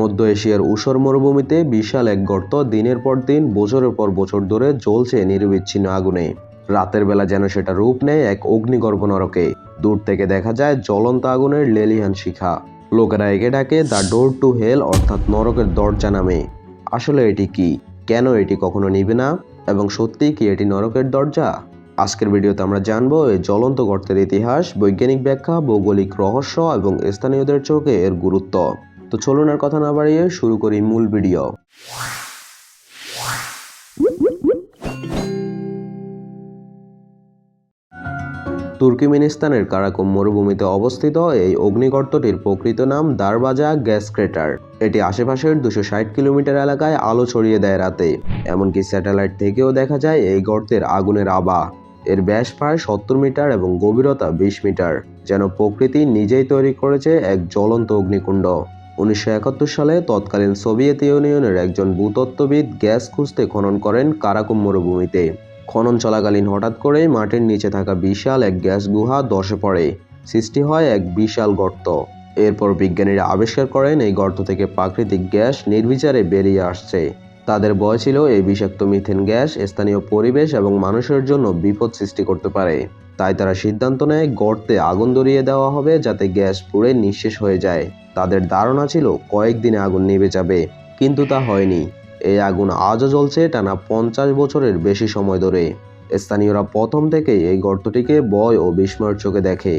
মধ্য এশিয়ার ঊষর মরুভূমিতে বিশাল এক গর্ত দিনের পর দিন, বছরের পর বছর ধরে জ্বলছে নিরবিচ্ছিন্ন আগুনে। রাতের বেলা যেন সেটা রূপ নেয় এক অগ্নিগর্ভ নরকে। দূর থেকে দেখা যায় জ্বলন্ত আগুনের লেলিহান শিখা। লোকেরা একে ডাকে দ্য ডোর টু হেল অর্থাৎ নরকের দরজা নামে। আসলে এটি কি? কেন এটি কখনো নিবে না? এবং সত্যিই কি এটি নরকের দরজা? আজকের ভিডিওতে আমরা জানব এই জ্বলন্ত গর্তের ইতিহাস, বৈজ্ঞানিক ব্যাখ্যা, ভৌগোলিক রহস্য এবং স্থানীয়দের চোখে এর গুরুত্ব। তো চলুন আর কথা না বাড়িয়ে শুরু করি মূল ভিডিও। তুর্কিমেনিস্তানের কারাকুম মরুভূমিতে অবস্থিত এই অগ্নিগর্তটির প্রকৃত নাম দারবাজা গ্যাস ক্রেটার এটি আশেপাশের দুশো ষাট কিলোমিটার এলাকায় আলো ছড়িয়ে দেয় রাতে। এমনকি স্যাটেলাইট থেকেও দেখা যায় এই গর্তের আগুনের আবা এর ব্যাস প্রায় সত্তর মিটার এবং গভীরতা বিশ মিটার, যেন প্রকৃতি নিজেই তৈরি করেছে এক জ্বলন্ত অগ্নিকুণ্ড। উনিশশো একাত্তর সালে তৎকালীন সোভিয়েত ইউনিয়নের একজন ভূতত্ত্ববিদ গ্যাস খুঁজতে খনন করেন কারাকুম মরুভূমিতে। খনন চলাকালীন হঠাৎ করে মাটির নিচে থাকা বিশাল এক গ্যাস গুহা দশে পড়ে। সৃষ্টি হয় এক বিশাল গর্ত। এরপর বিজ্ঞানীরা আবিষ্কার করেন এই গর্ত থেকে প্রাকৃতিক গ্যাস নির্বিচারে বেরিয়ে আসছে। তাদের ভয় ছিল এই বিষাক্ত মিথেন গ্যাস স্থানীয় পরিবেশ এবং মানুষের জন্য বিপদ সৃষ্টি করতে পারে। তাই তারা সিদ্ধান্ত নেয় গর্তে আগুন ধরিয়ে দেওয়া হবে যাতে গ্যাস পুড়ে নিঃশেষ হয়ে যায়। তাদের ধারণা ছিল কয়েকদিনে আগুন নিভে যাবে, কিন্তু তা হয়নি। এই আগুন আজও জ্বলছে টানা পঞ্চাশ বছরের বেশি সময় ধরে। স্থানীয়রা প্রথম থেকেই এই গর্তটিকে ভয় ও বিস্ময়ের চোখে দেখে।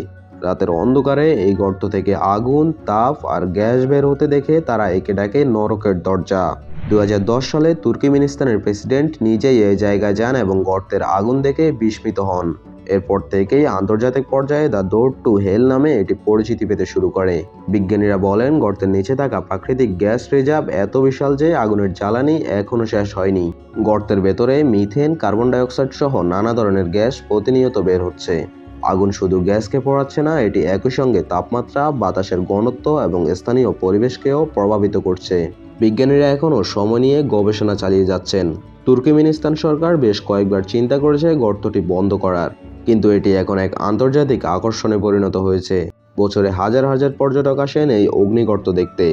রাতের অন্ধকারে এই গর্ত থেকে আগুন, তাপ আর গ্যাস বের হতে দেখে তারা একে ডাকে নরকের দরজা। দু হাজার দশ সালে তুর্কিমিনিস্তানের প্রেসিডেন্ট নিজেই এই জায়গায় যান এবং গর্তের আগুন দেখে বিস্মিত হন। এরপর থেকেই আন্তর্জাতিক পর্যায়ে দ্য ডোর টু হেল নামে এটি পরিচিতি পেতে শুরু করে। বিজ্ঞানীরা বলেন, গর্তের নিচে থাকা প্রাকৃতিক গ্যাস রিজার্ভ এত বিশাল যে আগুনের জ্বালানি এখনও শেষ হয়নি। গর্তের ভেতরে মিথেন কার্বন ডাইঅক্সাইড সহ নানা ধরনের গ্যাস প্রতিনিয়ত বের হচ্ছে। আগুন শুধু গ্যাসকে পোড়াচ্ছে না, এটি একই সঙ্গে তাপমাত্রা, বাতাসের ঘনত্ব এবং স্থানীয় পরিবেশকেও প্রভাবিত করছে। বিজ্ঞানীরা এখনও সময় নিয়ে গবেষণা চালিয়ে যাচ্ছেন। তুর্কিমিনিস্তান সরকার বেশ কয়েকবার চিন্তা করেছে গর্তটি বন্ধ করার, কিন্তু এটি এখন এক আন্তর্জাতিক আকর্ষণে পরিণত হয়েছে। বছরে হাজার হাজার পর্যটক আসেন এই অগ্নিগর্ত দেখতে।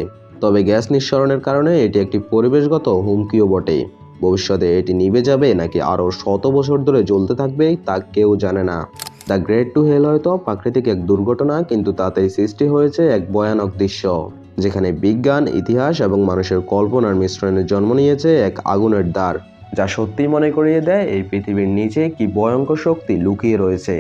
তবে গ্যাস নিঃসরণের কারণে এটি একটি পরিবেশগত হুমকিও বটে। ভবিষ্যতে এটি নিভে যাবে নাকি আরও শত বছর ধরে জ্বলতে থাকবে তা কেউ জানে না। দ্য গ্রেট টু হেল হয়তো প্রাকৃতিক এক দুর্ঘটনা, কিন্তু তাতেই সৃষ্টি হয়েছে এক ভয়ানক দৃশ্য। যেখানে বিজ্ঞান, ইতিহাস এবং মানুষের কল্পনার মিশ্রণে জন্ম নিয়েছে এক আগুনের দ্বার, যা সত্যি মনে করিয়ে দেয় এই পৃথিবীর নিচে কি ভয়ঙ্কর শক্তি লুকিয়ে রয়েছে।